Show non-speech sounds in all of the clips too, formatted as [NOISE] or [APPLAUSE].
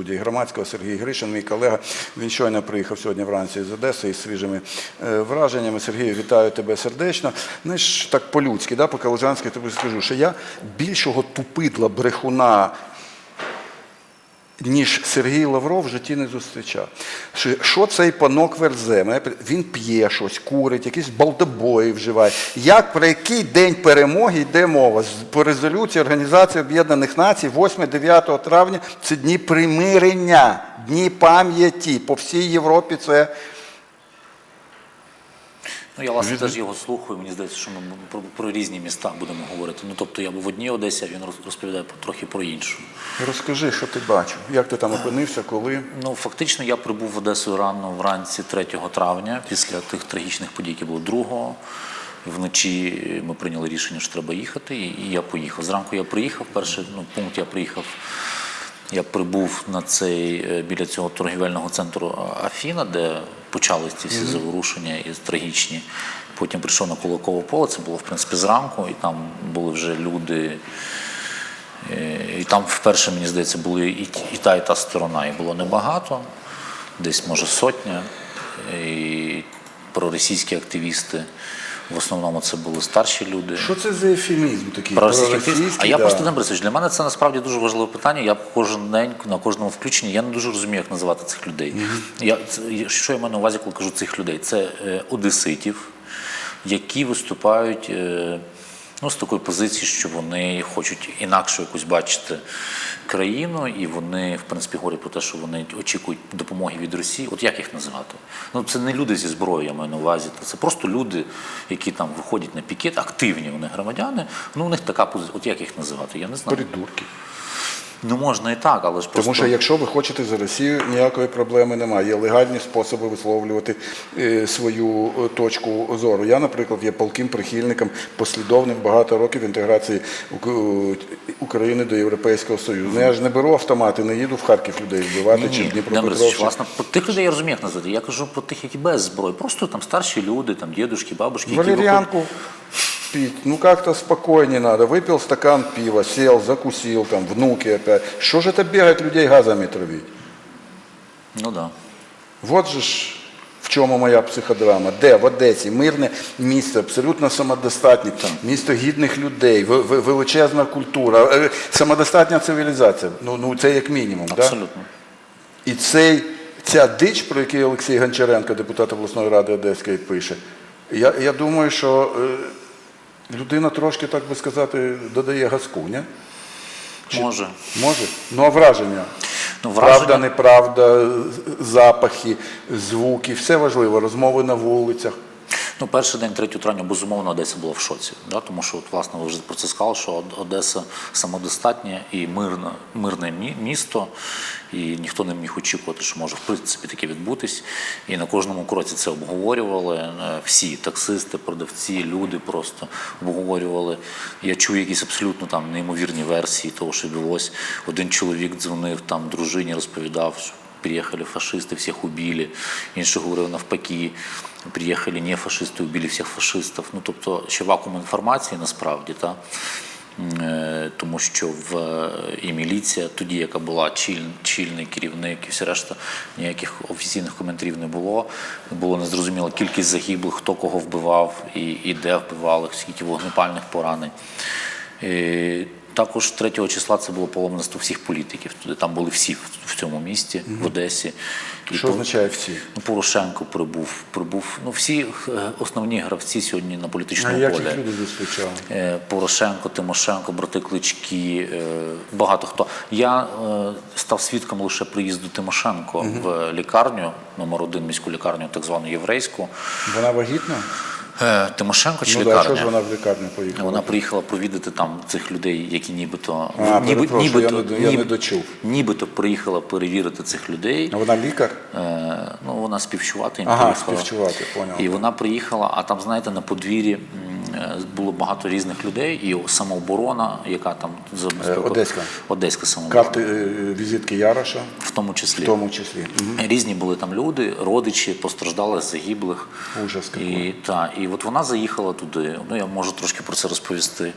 студії громадського Сергій Гришин, мій колега. Він щойно приїхав сьогодні вранці з Одеси із свіжими е, враженнями. Сергію, вітаю тебе сердечно. Знаєш, так по-людськи, да, по-калужанськи тобі скажу, що я більшого тупидла брехуна ніж Сергій Лавров в житті не зустрічав. Що, цей панок верзе? Він п'є щось, курить, якісь балдобої вживає. Як про який день перемоги йде мова? По резолюції Організації Об'єднаних Націй 8-9 травня це дні примирення, дні пам'яті. По всій Європі це Ну, я власне теж його слухаю. Мені здається, що ми про, про різні міста будемо говорити. Ну тобто я був в одній Одесі, а він розповідає трохи про іншу. розкажи, що ти бачив, як ти там опинився, коли. Ну фактично я прибув в Одесу рано вранці 3 травня, після тих трагічних подій, які були 2 Вночі ми прийняли рішення, що треба їхати, і і я поїхав. Зранку я приїхав. Перший ну, пункт я приїхав. Я прибув на цей е, біля цього торгівельного центру Афіна, де почались ці всі заворушення і трагічні. Потім прийшов на Кулакове поле, це було в принципі зранку, і там були вже люди. Е, І там вперше, мені здається, були і, і та, і та сторона. І було небагато, десь може сотня. І проросійські активісти. В основному це були старші люди. Що це за ефемізм такий? Проросійські активісти. А Проросійський, я да. просто не Борисович, для мене це насправді дуже важливе питання. Я кожен день на кожному включенні я не дуже розумію, як називати цих людей. Я, це, що я маю на увазі, коли кажу цих людей? Це е, одеситів, які виступають е, ну, з такої позиції, що вони хочуть інакше якусь бачити країну, і вони, в принципі, говорять про те, що вони очікують допомоги від Росії. От як їх називати? Ну, це не люди зі зброєю, я маю на увазі. Це просто люди, які там виходять на пікет, активні вони громадяни. Ну, у них така позиція. От як їх називати? Я не знаю. Придурки. Ну можна і так, але ж просто Тому що якщо ви хочете за Росію, ніякої проблеми немає. Є легальні способи висловлювати е, свою е, точку зору. Я, наприклад, є палким прихильником, послідовним багато років інтеграції України до Європейського Союзу. Ну я ж не беру автомати, не їду в Харків людей вбивати чи в Ні, власне, по тих людей я розумію, як назвати. Я кажу про тих, які без зброї. Просто там старші люди, там дідушки, бабушки, які виходять. Валерьянку пить, ну как-то спокойнее надо. Выпил стакан пива, сел, закусил, там, внуки опять. Что же это бегать людей газами травить? Ну да. Вот же ж в чому моя психодрама. Де? В Одесі. Мирне місто, абсолютно самодостатнє, місто гідних людей, ве- ве- величезна культура, е, самодостатня цивілізація. Ну, ну це як мінімум. Да? Абсолютно. І цей, ця дич, про яку Олексій Гончаренко, депутат обласної ради Одеської, пише, я, я думаю, що е, людина трошки, так би сказати, додає газку, ні? Може. Може? Ну, а враження? Ну, враження- Правда, неправда, запахи, звуки, все важливо, розмови на вулицях. Ну, перший день 3 травня, безумовно, Одеса була в шоці. Да? Тому що, от, власне, ви вже про це сказали, що Одеса самодостатнє і мирне, мирне мі- місто, і ніхто не міг очікувати, що може в принципі таке відбутись. І на кожному кроці це обговорювали. е, Всі таксисти, продавці, люди просто обговорювали. Я чув якісь абсолютно там неймовірні версії того, що відбулось. Один чоловік дзвонив там дружині, розповідав, приехали фашисты, всех убили. Інший говорив навпаки, приїхали не фашисти, убили всіх фашистів. Ну, тобто ще вакуум інформації насправді, та? Е, тому що в е, і міліція, тоді, яка була чіль, чільний керівник і все решта, ніяких офіційних коментарів не було. Було незрозуміло кількість загиблих, хто кого вбивав і, і де вбивали, скільки вогнепальних поранень. Також 3 числа це було паломництво всіх політиків. Туди там були всі в- цьому місті, в Одесі. І Що по- означає всі? Ну, Порошенко прибув, прибув. Ну, всі е, основні гравці сьогодні на політичному як полі. їх люди зустрічали? Е, Порошенко, Тимошенко, брати Клички, е, багато хто. Я став свідком лише приїзду Тимошенко в лікарню, номер один міську лікарню, так звану єврейську. Вона вагітна? Е, Тимошенко чи Ну лікарня? що ж вона в лікарню поїхала? Вона приїхала провідати там цих людей, які нібито А, перепрошую, я не- я не дочув. нібито приїхала перевірити цих людей. А вона лікар? Е, ну, вона співчувати їм Ага, приїхала. співчувати, поняв. І вона приїхала, а там, знаєте, на подвір'ї було багато різних людей, і самооборона, яка там Е, Одеська. Одеська самооборона, Карти е, візитки Яроша, в тому числі. в тому числі. Різні були там люди, родичі, постраждалих, загиблих. Ужас І, та, і от вона заїхала туди. Ну я можу трошки про це розповісти.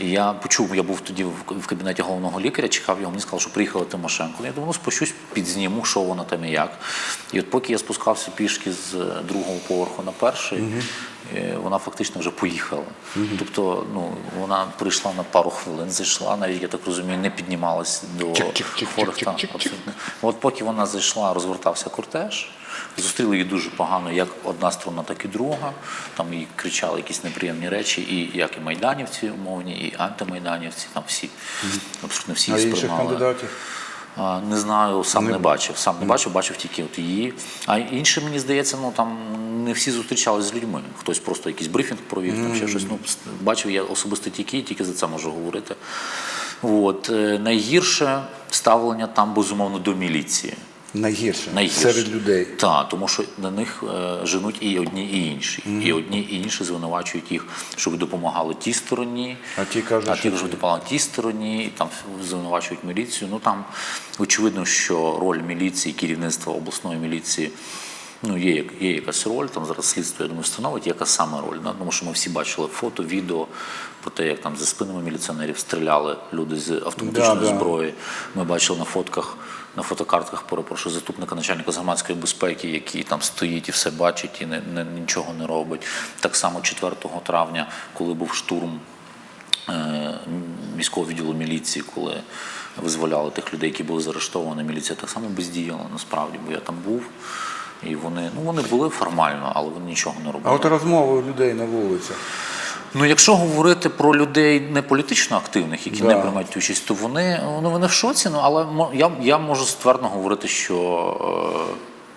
І я почув, я був тоді в, кабінеті головного лікаря, чекав його, мені сказали, що приїхала Тимошенко. Я думаю, ну спущусь, підзніму, що вона там і як. І от поки я спускався пішки з е, другого поверху на перший. е, Вона фактично вже поїхала. Тобто, ну вона прийшла на пару хвилин, зайшла, навіть я так розумію, не піднімалась до хворих. Та, абсолютно. От поки вона зайшла, розвертався кортеж. Зустріли її дуже погано, як одна сторона, так і друга. Там їй кричали якісь неприємні речі, і як і майданівці умовні, і антимайданівці, там всі, абсолютно всі інших сприймали. Не знаю, сам не, бачив. Сам не бачив, бачив тільки от її. А інше, мені здається, ну там не всі зустрічалися з людьми. Хтось просто якийсь брифінг провів, там ще щось. Ну, бачив я особисто тільки, тільки за це можу говорити. От. е, Найгірше ставлення там, безумовно, до міліції. Найгірше, Найгірше. серед людей. Так, тому що на них е, женуть і одні, і інші. І одні, і інші звинувачують їх, що ви допомагали тій стороні, А ті кажуть, а ті ви допомагали тій стороні, і там звинувачують міліцію. Ну там очевидно, що роль міліції, керівництва обласної міліції. Ну, є, є якась роль, там зараз слідство, я думаю, встановить, яка саме роль. Да? Тому що ми всі бачили фото, відео про те, як там за спинами міліціонерів стріляли люди з автоматичної Да, да. зброї. Ми бачили на фотках, на фотокартках, перепрошую, заступника начальника з громадської безпеки, який там стоїть і все бачить і не, не, нічого не робить. Так само 4 травня, коли був штурм е, міського відділу міліції, коли визволяли тих людей, які були заарештовані, міліція так само бездіяла насправді, бо я там був. І вони, ну вони були формально, але вони нічого не робили. А от розмови людей на вулицях. Ну, якщо говорити про людей не політично активних, які Да. не приймають участь, то вони, ну, вони в шоці. Ну, але я, я можу ствердно говорити, що е,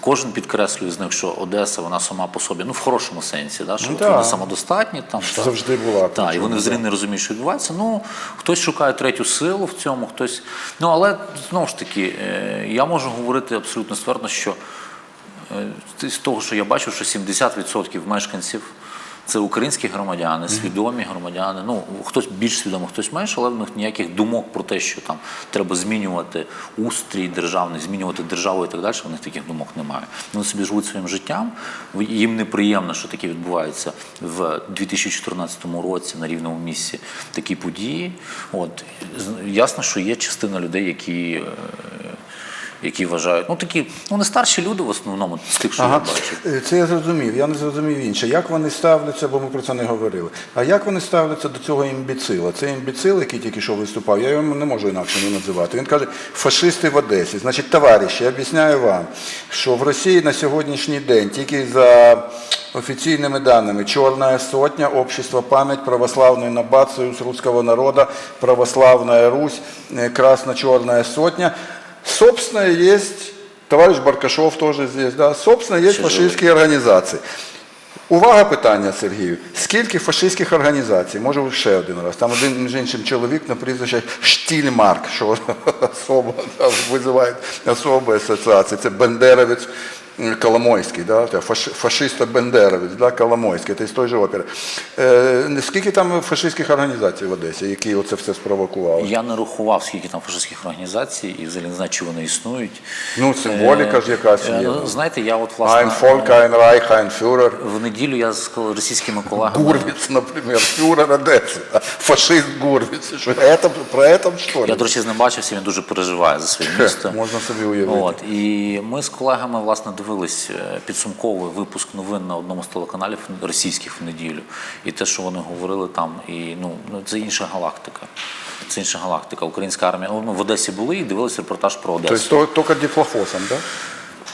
кожен підкреслює з них, що Одеса вона сама по собі, ну в хорошому сенсі, да, що Ну, да. вони самодостатні. Там, так. Завжди була. Так, і вони взагалі не розуміють, що відбувається. Ну, хтось шукає третю силу в цьому, хтось. Ну, але знову ж таки, е, я можу говорити абсолютно ствердно, що е, з того, що я бачу, що 70% мешканців це українські громадяни, свідомі громадяни. Ну, хтось більш свідомий, хтось менше, але в них ніяких думок про те, що там треба змінювати устрій державний, змінювати державу і так далі. В них таких думок немає. Вони собі живуть своїм життям. Їм неприємно, що таке відбувається в 2014 році на рівному місці такі події. От ясно, що є частина людей, які. Які вважають, ну такі, ну не старші люди в основному з тих, що я Ага, бачив. Е, це я зрозумів. Я не зрозумів інше. Як вони ставляться, бо ми про це не говорили. А як вони ставляться до цього імбіцила? Це імбіцил, який тільки що виступав, я його не можу інакше не називати. Він каже, фашисти в Одесі. Значить, товариші, я об'ясняю вам, що в Росії на сьогоднішній день тільки за офіційними даними Чорна сотня, Общество пам'ять, Православний Набат, Союз Русского народа, Православная Русь, э, Красно-Черная сотня. Собственно, есть, товарищ Баркашов тоже здесь, да, собственно, есть Ще фашистські організації. Увага питання, Сергію. Скільки фашистських організацій? Може, ще один раз. Там один, між іншим, чоловік на прізвище Штільмарк, що [LAUGHS] особо да, визиває особи асоціації. Це Бендеровець Коломойський, да? це фаш- фашиста Бендеровець, да? Коломойський, це з той же опери. Е, скільки там фашистських організацій в Одесі, які оце все спровокували? Я не рахував, скільки там фашистських організацій, і взагалі не знаю, чи вони існують. Ну, символіка ж якась Е, є. ну, Знаєте, я от власне Ein Volk, ein Reich, ein Führer. в неділю я з кол- російськими колегами. Гурвиц, например, фюрер Одессы, фашист Гурвиц. Что, это, про это что ли? Я, до речі, з ним бачився, він дуже переживає за своє місто. Можна собі уявити. От, і ми з колегами власне дивились е, підсумковий випуск новин на одному з телеканалів російських в неділю. І те, що вони говорили там, і ну, ну це інша галактика. Це інша галактика. Українська армія. Ну, Ми в Одесі були і дивилися репортаж про Одесу. есть то- только дифлофосом, да?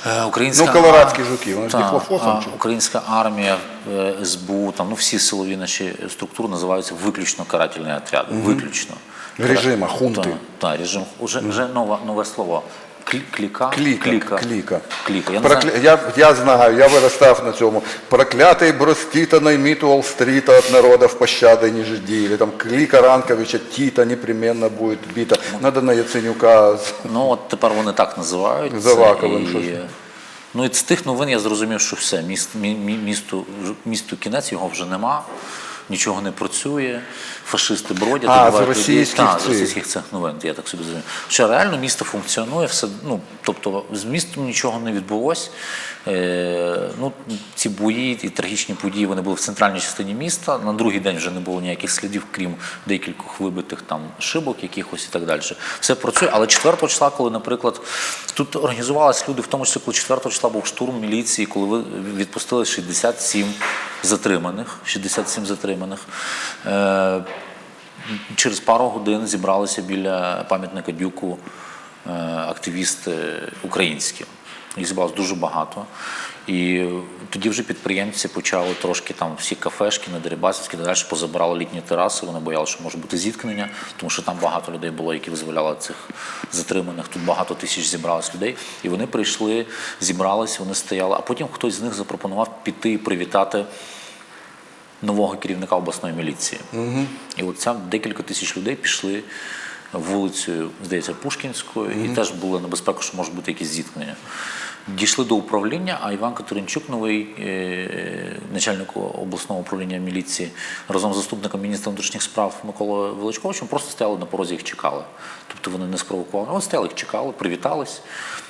Е, Українська Ну, колорадські жуки, вони ж Так, а? Українська армія, е, СБУ, там ну всі силові наші структури називаються виключно карательні отряди. Виключно. Режима, хунти. Так, так, режим. Уже, вже нове, нове слово. Клі- Кліка. Кліка, Кліка. кліка. Кліка. Я не Прокля... знаю, я, я знаю, я вырастав на цьому. Проклятий Бростіта наймит Уолл-стрита от народов пощады не жди. Или там клика Ранковича Тита непременно будет бита. Надо на Яценюка. Ну от тепер вони так називають. За це, Ваковим і- щось. Ну і з тих новин я зрозумів, що все, міст, мі, мі- місту, місту кінець його вже нема. нічого не працює, фашисти бродять, А, з людей. російських з російських цих новин, я так собі розумію. Що реально місто функціонує, все, ну, тобто з містом нічого не відбулось. Е, ну, ці бої і трагічні події вони були в центральній частині міста. На другий день вже не було ніяких слідів, крім декількох вибитих там шибок якихось і так далі. Все працює. Але 4 числа, коли, наприклад, тут організувалися люди, в тому числі, коли 4 числа був штурм міліції, коли ви відпустили 67 затриманих, 67 затриманих. Е, Через пару годин зібралися біля пам'ятника Дюку е, активісти українські. Їх зібралось дуже багато. І тоді вже підприємці почали трошки там всі кафешки на Дерибасівській далі позабирали літні тераси. Вони боялися, що може бути зіткнення, тому що там багато людей було, які визволяли цих затриманих. Тут багато тисяч зібралось людей. І вони прийшли, зібрались, вони стояли. А потім хтось з них запропонував піти і привітати нового керівника обласної міліції. Угу. І от ця декілька тисяч людей пішли вулицею, здається, Пушкінською, і теж була небезпека, що може бути якісь зіткнення. Дійшли до управління, а Іван Катеринчук, новий е, начальник обласного управління міліції, разом з заступником міністра внутрішніх справ Миколою Величковичем просто стояли на порозі, їх чекали. Тобто вони не спровокували. Вони стояли, їх чекали, привітались,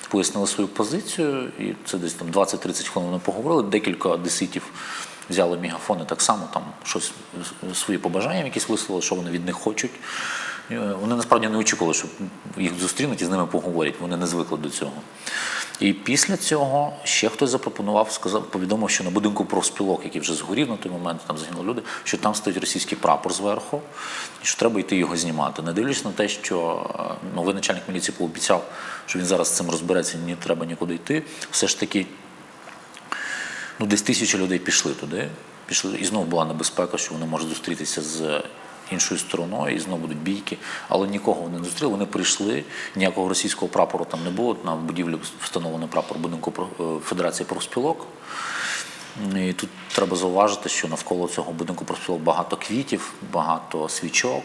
пояснили свою позицію, і це десь там 20-30 хвилин вони поговорили. Декілька одеситів взяли мегафони так само, там щось свої побажання якісь висловили, що вони від них хочуть. Е, Вони насправді не очікували, що їх зустрінуть і з ними поговорять. Вони не звикли до цього. І після цього ще хтось запропонував, сказав, повідомив, що на будинку профспілок, який вже згорів на той момент, там загинули люди, що там стоїть російський прапор зверху, і що треба йти його знімати. Не дивлячись на те, що е, новий начальник міліції пообіцяв, що він зараз цим розбереться, не треба нікуди йти. Все ж таки ну, десь тисячі людей пішли туди. Пішли, і знову була небезпека, що вони можуть зустрітися з іншою стороною, і знову будуть бійки. Але нікого вони не зустріли. Вони прийшли, ніякого російського прапору там не було. На будівлі встановлений прапор будинку е, Федерації профспілок. І тут треба зауважити, що навколо цього будинку профспілок багато квітів, багато свічок.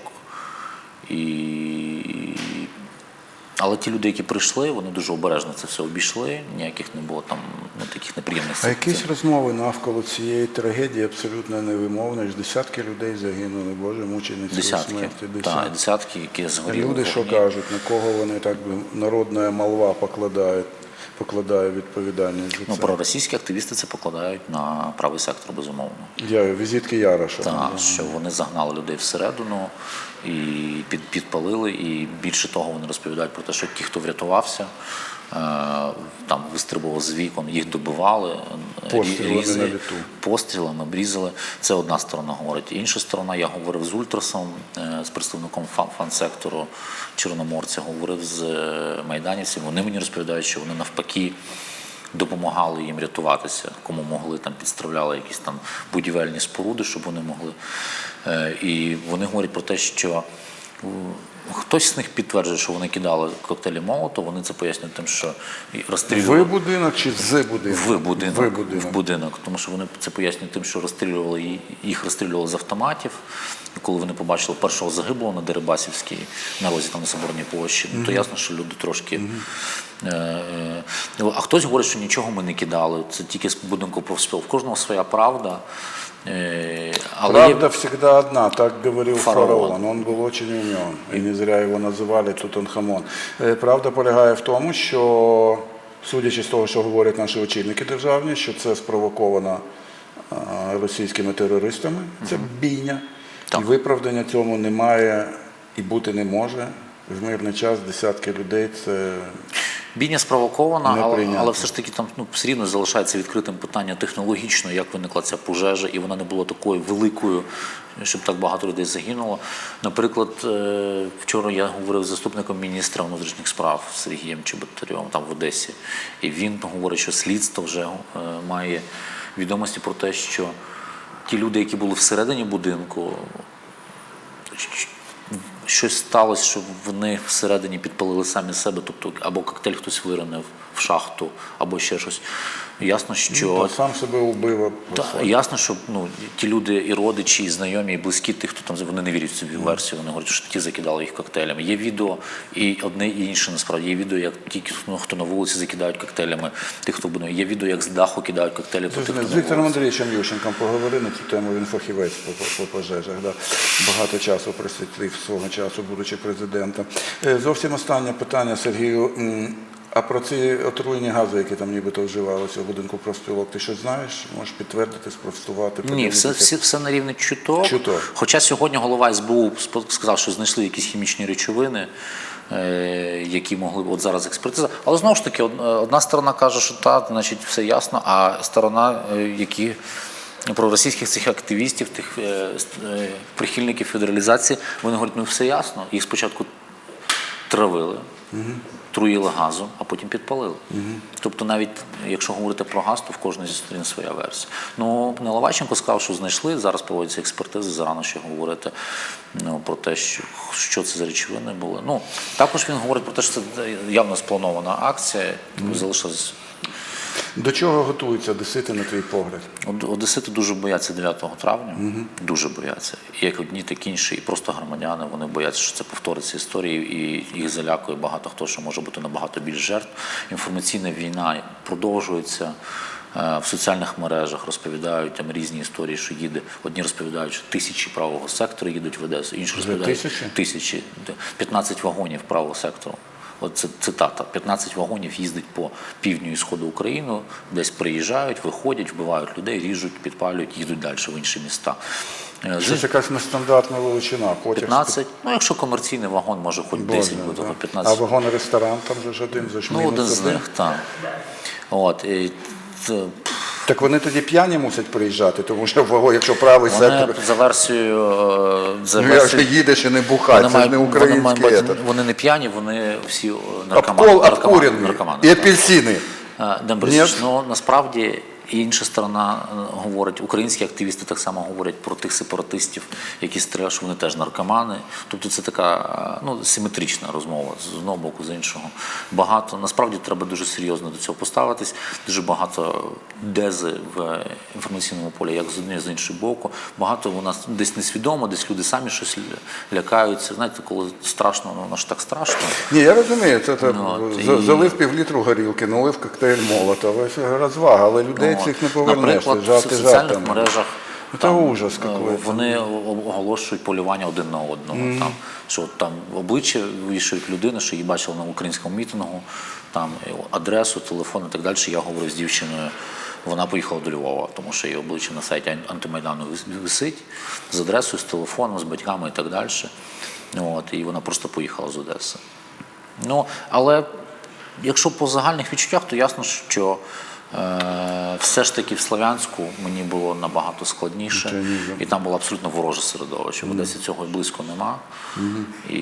І... Але ті люди, які прийшли, вони дуже обережно це все обійшли, ніяких не було там ну, таких неприємностей. А якісь розмови навколо цієї трагедії абсолютно невимовні. ж Десятки людей загинули, Боже, мучениці десятки. смерті. Так, десятки, які згоріли. Люди що кажуть, на кого вони так би народна молва покладає, покладає відповідальність за Ну, проросійські активісти це покладають на правий сектор, безумовно. Я візитки Яроша. Так, що вони загнали людей всередину і під, підпалили. І більше того, вони розповідають про те, що ті, хто врятувався, там вистрибував з вікон, їх добивали, е, Пострілами літу. пострілами, обрізали. Це одна сторона говорить. Інша сторона, я говорив з Ультрасом, е, з представником фан- фан-сектору Чорноморця, говорив з е, майданівцями. Вони мені розповідають, що вони навпаки допомагали їм рятуватися, кому могли там підставляли якісь там будівельні споруди, щоб вони могли. Е, І вони говорять про те, що е, хтось з них підтверджує, що вони кидали коктейлі молоту, вони це пояснюють тим, що розстрілювали будинок чи з будинок? в будинок, Ви будинок. в будинок, тому що вони це пояснюють тим, що розстрілювали їх розстрілювали з автоматів. І коли вони побачили першого загиблого на Дерибасівській на розі там на Соборній площі, ну, то ясно, що люди трошки. Е, е, а хтось говорить, що нічого ми не кидали. Це тільки з будинку профспіл. В кожного своя правда. Е, але Правда всегда одна, так говорил Фараон. фараон. Он был очень умен, не зря його називали Тутанхамон. Е, Правда полягає в тому, що, судячи з того, що говорять наші очільники державні, що це спровоковано російськими терористами, це бійня. І виправдання цьому немає і бути не може. В мирний час десятки людей це Бійня спровокована, але, але все ж таки там ну, все рівно залишається відкритим питання технологічно, як виникла ця пожежа, і вона не була такою великою, щоб так багато людей загинуло. Наприклад, е, вчора я говорив з заступником міністра внутрішніх справ Сергієм Чеботарьовим там в Одесі, і він говорить, що слідство вже е, має відомості про те, що ті люди, які були всередині будинку, щось сталося, що вони всередині підпалили самі себе, тобто або коктейль хтось виронив в шахту, або ще щось. Ясно, що Ну, Та сам себе убив. Та, ясно, що ну, ті люди, і родичі, і знайомі, і близькі тих, хто там вони не вірять в цю версію. Вони говорять, що ті закидали їх коктейлями. Є відео, і одне і інше насправді. Є відео, як ті, ну, хто на вулиці закидають коктейлями, тих, хто буде. Є відео, як з даху кидають коктейлі тих, хто З Віктором. Андрійовичем Ющенком поговорили на цю тему, він фахівець по, по, по пожежах. Да. Багато часу присвятив свого часу, будучи президентом. Е, Зовсім останнє питання, Сергію. А про ці отруєні гази, які там нібито вживалися в будинку профспілок, ти щось знаєш? Можеш підтвердити, спростувати? Ні, все, все, все на рівні чуток. Чуток. Хоча сьогодні голова СБУ сказав, що знайшли якісь хімічні речовини, е, які могли б от зараз експертиза. Але знову ж таки, одна сторона каже, що так, значить, все ясно, а сторона, е, які проросійських цих активістів, тих е, е, прихильників федералізації, вони говорять, ну все ясно. Їх спочатку травили, труїли газом, а потім підпалили. Тобто, навіть якщо говорити про газ, то в кожній зі сторін своя версія. Ну, Наливайченко сказав, що знайшли. Зараз проводяться експертизи, зарано ще говорити ну, про те, що, що це за речовини були. Ну, також він говорить про те, що це явно спланована акція, угу. залишилась До чого готуються одесити, на твій погляд? Одесити дуже бояться 9 травня, дуже бояться. І як одні, так інші, і просто громадяни, вони бояться, що це повториться історія, і їх залякує багато хто, що може бути набагато більш жертв. Інформаційна війна продовжується. Е, В соціальних мережах розповідають там різні історії, що їде. Одні розповідають, що тисячі правого сектору їдуть в Одесу, інші розповідають тисячі? тисячі, 15 вагонів правого сектору. От це цитата: 15 вагонів їздить по півдню і сходу України, десь приїжджають, виходять, вбивають людей, ріжуть, підпалюють, їдуть далі в інші міста. Це якась нестандартна величина. Потяг 15, ну якщо комерційний вагон, може хоч 10 Боже, буде, хоч А вагон-ресторан там же ж один, же Ну, один з них, так. От, і, це, Так вони тоді п'яні мусять приїжджати, тому що якщо правий вони сектор, за версією, е, за ну як же їдеш і не бухати, це ж не вони, етер. бути- вони не п'яні, вони всі е, наркомани. Наркомани, обкурений наркомани, і апельсини. Е, ну насправді і інша сторона е, говорить, українські активісти так само говорять про тих сепаратистів, які стріляють, що вони теж наркомани. Тобто це така е, ну, симетрична розмова з одного боку, з іншого. Багато насправді треба дуже серйозно до цього поставитись. Дуже багато дези в інформаційному полі, як з однієї, з іншого боку. Багато у нас десь несвідомо, десь люди самі щось лякаються. Знаєте, коли страшно, ну воно ж так страшно. Ні, я розумію, це, це Ну, от, за- і- залив півлітру горілки, налив коктейль Молотова, це розвага, але людей цих не повернеш. Наприклад, це в соціальних жартами. мережах Ну, Це ужас е, вони оголошують полювання один на одного. Там, що там обличчя вішають людини, що її бачили на українському мітингу, там адресу, телефон і так далі. Я говорив з дівчиною. Вона поїхала до Львова, тому що її обличчя на сайті антимайдану висить з адресою, з телефоном, з батьками і так далі. От, і вона просто поїхала з Одеси. Ну, але якщо по загальних відчуттях, то ясно, що все ж таки в Слов'янську мені було набагато складніше, і там було абсолютно вороже середовище. В Одесі цього і близько нема. І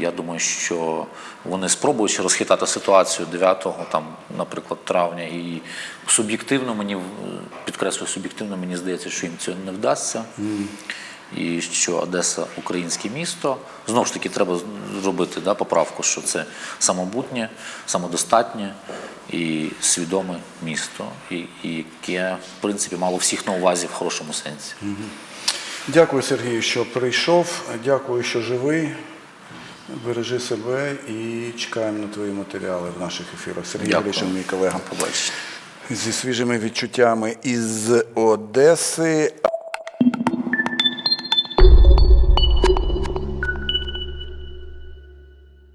я думаю, що вони спробують розхитати ситуацію 9-го, там, наприклад, травня. І суб'єктивно мені підкреслюю, суб'єктивно мені здається, що їм це не вдасться. І що Одеса українське місто. Знову ж таки, треба зробити да, поправку, що це самобутнє, самодостатнє і свідоме місто, і, і яке, в принципі, мало всіх на увазі в хорошому сенсі. Дякую, Сергію, що прийшов. Дякую, що живий. Бережи себе і чекаємо на твої матеріали в наших ефірах. Сергій. Гришин, мій колега. Побачите. Зі свіжими відчуттями із Одеси.